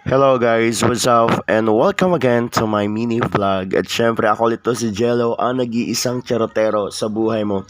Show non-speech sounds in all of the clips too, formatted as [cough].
Hello guys, what's up? And welcome again to my mini vlog. At syempre ako ulit si Jello, ang nag-iisang charotero sa buhay mo.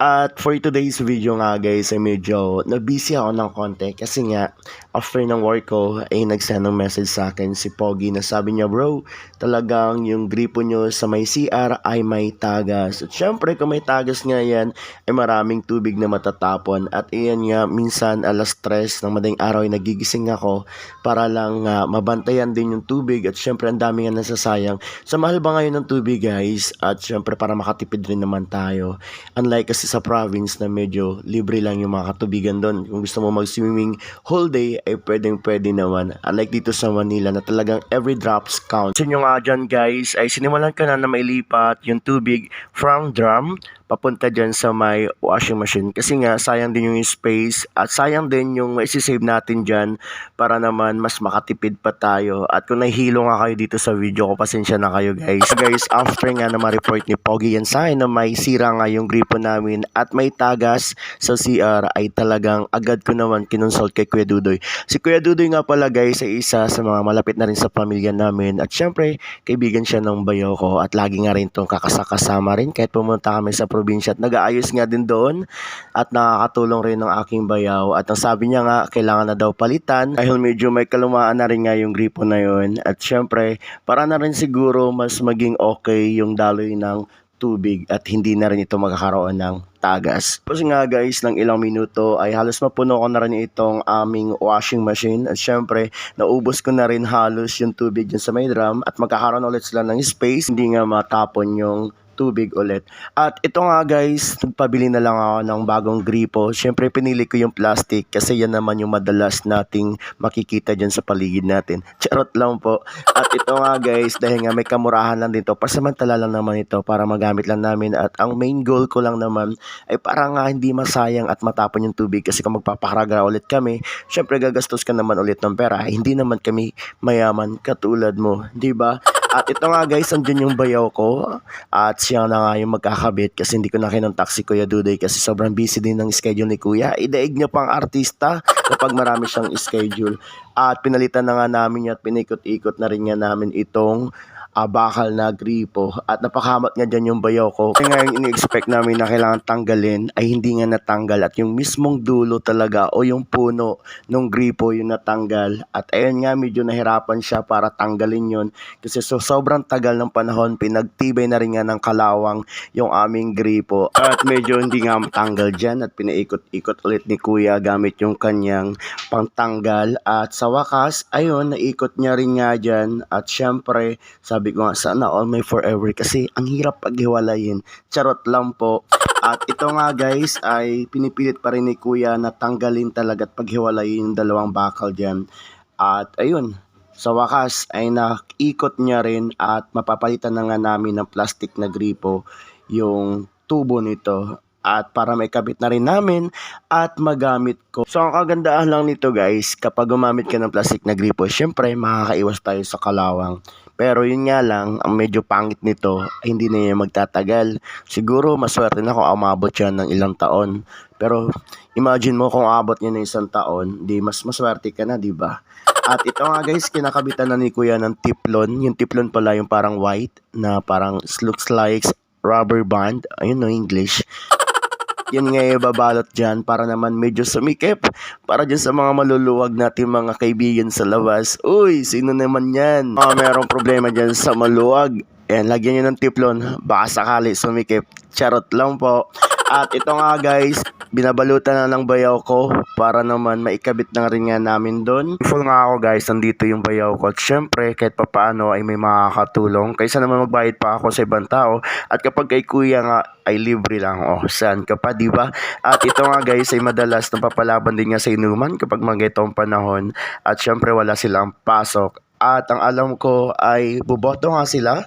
At for today's video nga guys, ay medyo na-busy ako ng konti kasi nga after ng work ko ay nagsend ng message sa akin si Pogi na sabi niya bro, talagang yung gripo nyo sa may CR ay may tagas. At syempre kung may tagas nga yan ay maraming tubig na matatapon. At iyan nga minsan alas 3 ng madaling araw ay nagigising ako para lang nga mabantayan din yung tubig at syempre ang dami nga nasasayang. Sa mahal ba ngayon ng tubig guys? At syempre para makatipid rin naman tayo. Unlike kasi sa province na medyo libre lang yung mga katubigan doon. Kung gusto mo mag-swimming whole day ay pwedeng pwede naman. Unlike dito sa Manila na talagang every drops count. Sa inyo nga dyan guys ay sinimulan ka na na mailipat yung tubig from drum papunta dyan sa may washing machine. Kasi nga sayang din yung space at sayang din yung isi-save natin dyan para naman mas makatipid pa tayo. At kung nahihilo nga kayo dito sa video ko pasensya na kayo guys. Guys after nga na ma-report ni Pogi yan sa akin na may sira nga yung gripo namin at may tagas sa CR ay talagang agad ko naman kinonsult kay Kuya Dudoy. Si Kuya Dudoy nga pala guys ay isa sa mga malapit na rin sa pamilya namin. At syempre kaibigan siya ng bayo ko at lagi nga rin itong kakasakasama rin. Kahit pumunta kami sa probinsya. At nag-aayos nga din doon at nakakatulong rin ng aking bayaw. At ang sabi niya nga kailangan na daw palitan. Dahil medyo may kalumaan na rin nga yung gripo na yun. At syempre para na rin siguro mas maging okay yung daloy ng tubig at hindi na rin ito magkakaroon ng tagas. Kasi nga guys, ng ilang minuto ay halos mapuno ko na rin itong aming washing machine. At syempre naubos ko na rin halos yung tubig dyan sa may drum. At magkakaroon ulit sila ng space. Hindi nga matapon yung tubig ulit. At ito nga guys, nagpabili na lang ako ng bagong gripo. Siyempre pinili ko yung plastic kasi yan naman yung madalas nating makikita dyan sa paligid natin. Charot lang po. At ito nga guys, dahil nga may kamurahan lang dito, pasamantala lang naman ito para magamit lang namin. At ang main goal ko lang naman ay para nga hindi masayang at matapon yung tubig kasi kung magpapakaraga ulit kami, syempre gagastos ka naman ulit ng pera. Hindi naman kami mayaman katulad mo, di ba? At ito nga guys, andyan yung bayaw ko. At siya na nga yung magkakabit kasi hindi ko na kinontak si Kuya Dudoy kasi sobrang busy din ng schedule ni Kuya. Idaig niya pang artista kapag marami siyang schedule. At pinalitan na nga namin at pinikot-ikot na rin nga namin itong ah, bakal na gripo. At napakamat nga dyan yung bayaw ko. Kaya nga yung ini-expect namin na kailangan tanggalin ay hindi nga natanggal. At yung mismong dulo talaga o yung puno nung gripo yung natanggal. At ayun nga medyo nahirapan siya para tanggalin yun. Kasi so sobrang tagal ng panahon pinagtibay na rin nga ng kalawang yung aming gripo. At medyo hindi nga matanggal dyan at pinaikot-ikot ulit ni kuya gamit yung kanyang pangtanggal. At sa wakas ayun naikot niya rin nga dyan. At syempre sabi ko nga sana all may forever. Kasi ang hirap paghiwalayin. Charot lang po. At ito nga guys ay pinipilit pa rin ni kuya na tanggalin talaga at paghiwalayin yung dalawang bakal dyan. At ayun sa wakas ay nakikot niya rin at mapapalitan na nga namin ng plastic na gripo yung tubo nito. At para may kabit na rin namin at magamit ko. So ang kagandahan lang nito guys, kapag gumamit ka ng plastic na gripo, syempre makakaiwas tayo sa kalawang. Pero yun nga lang, ang medyo pangit nito hindi na yan magtatagal. Siguro maswerte na kung umabot yan ng ilang taon. Pero imagine mo kung abot niya ng isang taon, di mas maswerte ka na, di ba? At ito nga guys, kinakabitan na ni Kuya ng tiplon. Yung tiplon pala yung parang white na parang looks like rubber band. Ayun no, English. Yan nga yung babalot dyan para naman medyo sumikip. Para dyan sa mga maluluwag natin mga kaibigan sa labas. Uy, sino naman yan? Mga merong problema dyan sa maluwag. Ayan, lagyan nyo ng tiplon. Baka sakali sumikip. Charot lang po. At ito nga guys, binabalutan na ng bayaw ko para naman maikabit na rin nga namin doon. Full nga ako guys, nandito yung bayaw ko. At syempre, kahit papaano ay may makakatulong. Kaysa naman magbayad pa ako sa ibang tao. At kapag kay kuya nga ay libre lang. Oh, saan ka pa, di ba? At ito nga guys ay madalas napapalaban din nga sa inuman kapag mga itong panahon. At syempre wala silang pasok. At ang alam ko ay buboto nga sila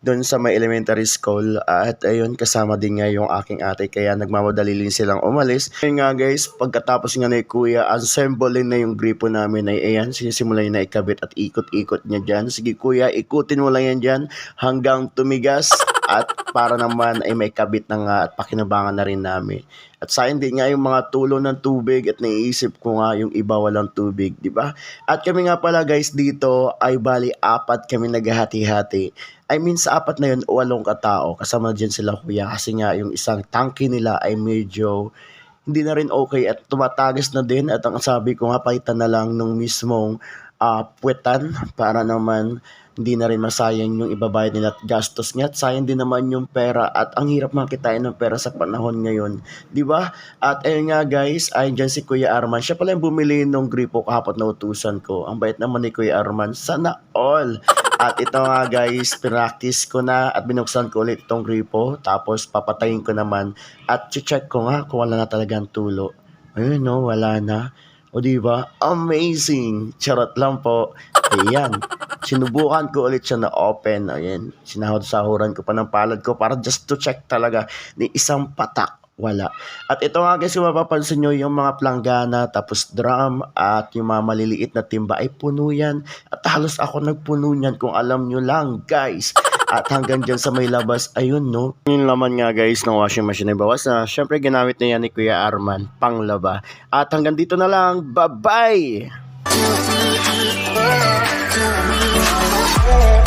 doon sa may elementary school at ayun kasama din nga yung aking ate kaya nagmamadali din silang umalis. Ayun nga guys, pagkatapos nga ni kuya, assemble na yung gripo namin ay ayan, sinisimula na ikabit at ikot-ikot niya dyan. Sige kuya, ikutin mo lang yan dyan hanggang tumigas [laughs] at para naman ay may kabit na nga at pakinabangan na rin namin. At sayang din nga yung mga tulo ng tubig at naiisip ko nga yung iba walang tubig, di ba? At kami nga pala guys dito ay bali apat kami naghahati-hati. I mean sa apat na yun, walong katao. Kasama dyan sila kuya kasi nga yung isang tangke nila ay medyo hindi na rin okay at tumatagas na din at ang sabi ko nga palitan na lang nung mismong ah, puwetan para naman hindi na rin masayang yung ibabayad nila at gastos nga at sayang din naman yung pera at ang hirap makitain ng pera sa panahon ngayon, ba? At ayun nga guys, ayun dyan si Kuya Arman, siya pala yung bumili ng gripo kahapon na utusan ko. Ang bait naman ni Kuya Arman, sana all. At ito nga guys, practice ko na at binuksan ko ulit itong gripo. Tapos papatayin ko naman at check ko nga kung wala na talagang tulo. Ayun no, wala na. O di ba? Amazing! Charot lang po. Ayan. Sinubukan ko ulit siya na open. Ayan. Sinahod-sahuran ko pa ng palad ko para just to check talaga ni isang patak. Wala. At ito nga guys, kung mapapansin nyo, yung mga planggana, tapos drum, at yung mga maliliit na timba ay puno yan. At halos ako nagpuno niyan kung alam nyo lang, guys. At hanggang dyan sa may labas, ayun no. Yung laman nga guys ng washing machine ay bawas na. Siyempre ginamit na yan ni Kuya Arman, panglaba. At hanggang dito na lang, bye-bye! Yeah.